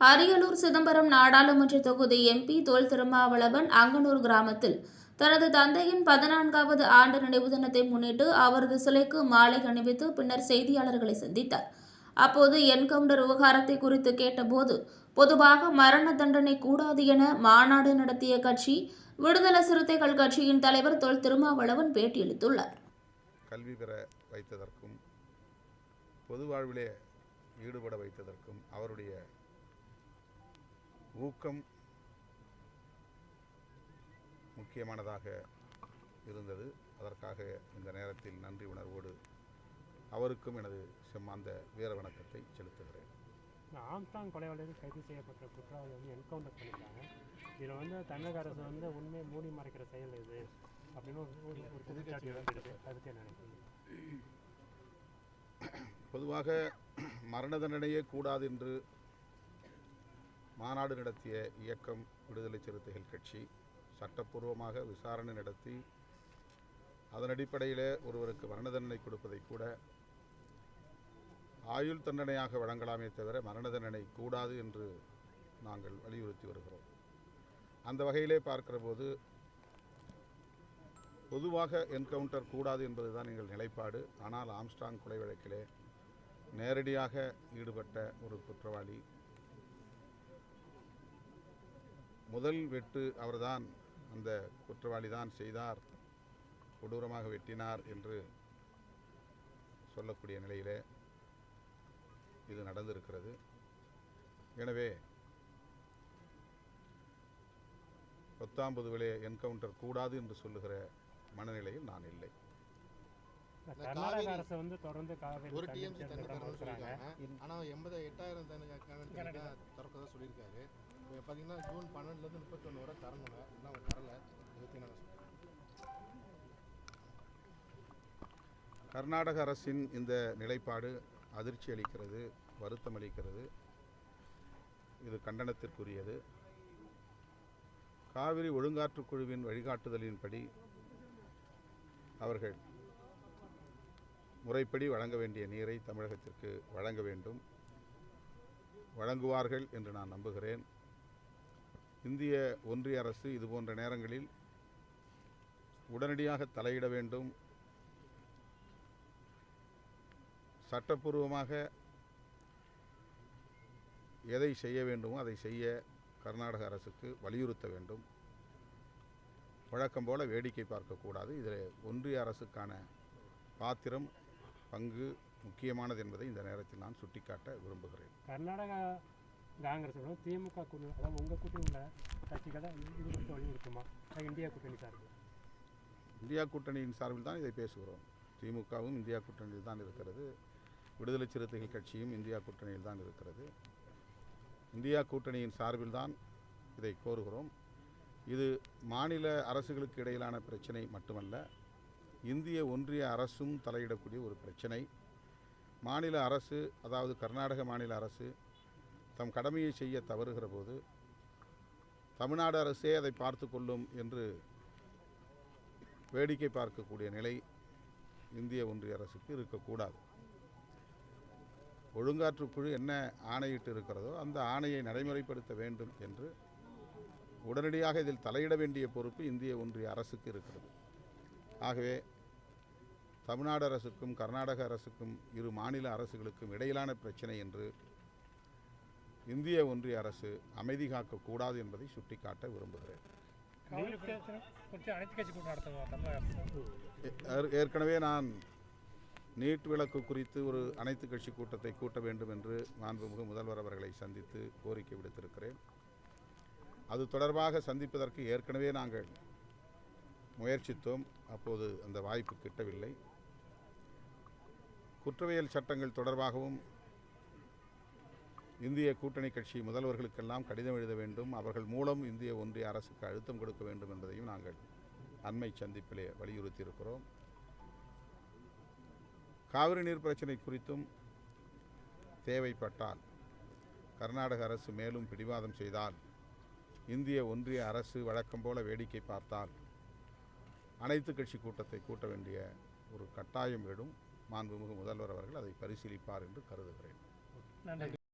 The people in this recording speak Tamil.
அரியலூர் சிதம்பரம் நாடாளுமன்ற தொகுதி எம்பி தொல் திருமாவளவன் அங்கனூர் கிராமத்தில் தனது தந்தையின் பதினான்காவது ஆண்டு நினைவு தினத்தை முன்னிட்டு அவரது சிலைக்கு மாலை அணிவித்து பின்னர் செய்தியாளர்களை சந்தித்தார். அப்போது என்கவுண்டர் விவகாரத்தை குறித்து கேட்டபோது பொதுவாக மரண தண்டனை கூடாது என மாநாடு நடத்திய கட்சி விடுதலை சிறுத்தைகள் கட்சியின் தலைவர் தொல் திருமாவளவன் பேட்டியளித்துள்ளார். கல்வி பெற வைத்ததற்கும் பொது வாழ்விலே ஈடுபட வைத்ததற்கும் அவருடைய ஊக்கம் முக்கியமானதாக இருந்தது. அதற்காக இந்த நேரத்தில் நன்றி உணர்வோடு அவருக்கும் எனது செம்மாந்த வீர வணக்கத்தை செலுத்துகிறேன். இந்த ஆம்ஸ்டாங் கொலை வழக்கில் கைது செய்யப்பட்ட குற்றவாளி வந்து என்கவுண்டர் பண்ணியிருக்காங்க இதில் வந்து தமிழக அரசு வந்து உண்மையை மூடி மறைக்கிற செயல் இது அப்படின்னு ஒரு ஒரு குற்றச்சாட்டு எழுந்திருக்கு. அதை பற்றி என்ன பொதுவாக மரண தண்டனையே கூடாது என்று மாநாடு நடத்திய இயக்கம் விடுதலை சிறுத்தைகள் கட்சி சட்டப்பூர்வமாக விசாரணை நடத்தி அதன் அடிப்படையில் ஒருவருக்கு மரண தண்டனை கொடுப்பதை கூட ஆயுள் தண்டனையாக வழங்கலாமே தவிர மரண தண்டனை கூடாது என்று நாங்கள் வலியுறுத்தி வருகிறோம். அந்த வகையிலே பார்க்கிற போது பொதுவாக என்கவுண்டர் கூடாது என்பதுதான் எங்கள் நிலைப்பாடு. ஆனால் ஆம்ஸ்டாங் கொலை வழக்கிலே நேரடியாக ஈடுபட்ட ஒரு குற்றவாளி முதல் வெட்டு அவர்தான் அந்த குற்றவாளி தான் செய்தார் கொடூரமாக வெட்டினார் என்று சொல்லக்கூடிய நிலையிலே இது நடந்திருக்கிறது. எனவே பத்தாம்பதுவிலே என்கவுண்டர் கூடாது என்று சொல்லுகிற மனநிலையில் நான் இல்லை. கர்நாடக அரசு வந்து தொடர்ந்து காவேரி ஒரு டிஎம்சி தண்ணி தரணும்னு சொல்லியிருக்காங்க. ஆனால் எண்பது எட்டாயிரம் தண்ணி கணக்கு திறக்கதான் சொல்லியிருக்காரு. இப்போ பார்த்தீங்கன்னா ஜூன் பன்னெண்டுலேருந்து முப்பத்தொன்று வரை தரணும் இன்னும் அவங்க தரல. என்ன சொல்றீங்க? கர்நாடக அரசின் இந்த நிலைப்பாடு அதிர்ச்சி அளிக்கிறது வருத்தம் அளிக்கிறது. இது கண்டனத்திற்குரியது. காவிரி ஒழுங்காற்றுக் குழுவின் வழிகாட்டுதலின்படி அவர்கள் முறைப்படி வழங்க வேண்டிய நீரை தமிழகத்திற்கு வழங்க வேண்டும். வழங்குவார்கள் என்று நான் நம்புகிறேன். இந்திய ஒன்றிய அரசு இதுபோன்ற நேரங்களில் உடனடியாக தலையிட வேண்டும். சட்டப்பூர்வமாக எதை செய்ய வேண்டுமோ அதை செய்ய கர்நாடக அரசுக்கு வலியுறுத்த வேண்டும். வழக்கம் போல வேடிக்கை பார்க்கக்கூடாது. இதில் ஒன்றிய அரசுக்கான பாத்திரம் பங்கு முக்கியமானது என்பதை இந்த நேரத்தில் நான் சுட்டிக்காட்ட விரும்புகிறேன். கர்நாடகா காங்கிரஸ் திமுக கூட்டணி அதாவது உங்கள் கூட்டணி உள்ள கட்சிகளை இது குறித்து வலியுறுத்துமா இந்தியா கூட்டணி சார்பில்? இந்தியா கூட்டணியின் சார்பில் தான் இதை பேசுகிறோம். திமுகவும் இந்தியா கூட்டணியில் தான் இருக்கிறது. விடுதலை சிறுத்தைகள் கட்சியும் இந்தியா கூட்டணியில் தான் இருக்கிறது. இந்தியா கூட்டணியின் சார்பில் தான் இதை கோருகிறோம். இது மாநில அரசுகளுக்கு இடையிலான பிரச்சனை மட்டுமல்ல இந்திய ஒன்றிய அரசும் தலையிடக்கூடிய ஒரு பிரச்சனை. மாநில அரசு அதாவது கர்நாடக மாநில அரசு தம் கடமையை செய்ய தவறுகிற போது தமிழ்நாடு அரசே அதை பார்த்து கொள்ளும் என்று வேடிக்கை பார்க்கக்கூடிய நிலை இந்திய ஒன்றிய அரசுக்கு இருக்கக்கூடாது. ஒழுங்காற்றுக்குழு என்ன ஆணையிட்டு இருக்கிறதோ அந்த ஆணையை நடைமுறைப்படுத்த வேண்டும் என்று உடனடியாக இதில் தலையிட வேண்டிய பொறுப்பு இந்திய ஒன்றிய அரசுக்கு இருக்கிறது. ஆகவே தமிழ்நாடு அரசுக்கும் கர்நாடக அரசுக்கும் இரு மாநில அரசுகளுக்கும் இடையிலான பிரச்சனை என்று இந்திய ஒன்றிய அரசு அமைதி காக்கக்கூடாது என்பதை சுட்டிக்காட்ட விரும்புகிறேன். ஏற்கனவே நான் நீட் விளக்கு குறித்து ஒரு அனைத்து கட்சி கூட்டத்தை கூட்ட வேண்டும் என்று மாண்புமிகு முதல்வர் அவர்களை சந்தித்து கோரிக்கை விடுத்திருக்கிறேன். அது தொடர்பாக சந்திப்பதற்கு ஏற்கனவே நாங்கள் முயற்சித்தோம். அப்போது அந்த வாய்ப்பு கிட்டவில்லை. குற்றவியல் சட்டங்கள் தொடர்பாகவும் இந்திய கூட்டணி கட்சி முதல்வர்களுக்கெல்லாம் கடிதம் எழுத வேண்டும். அவர்கள் மூலம் இந்திய ஒன்றிய அரசுக்கு அழுத்தம் கொடுக்க வேண்டும் என்பதையும் நாங்கள் அண்மை சந்திப்பிலே வலியுறுத்தியிருக்கிறோம். காவிரி நீர் பிரச்சனை குறித்தும் தேவைப்பட்டால் கர்நாடக அரசு மேலும் பிடிவாதம் செய்தால் இந்திய ஒன்றிய அரசு வழக்கம் போல வேடிக்கை பார்த்தால் அனைத்து கட்சி கூட்டத்தை கூட்ட வேண்டிய ஒரு கட்டாயம் எழும். மாண்புமிகு முதல்வர் அவர்கள் அதை பரிசீலிப்பார் என்று கருதுகிறேன். நன்றி.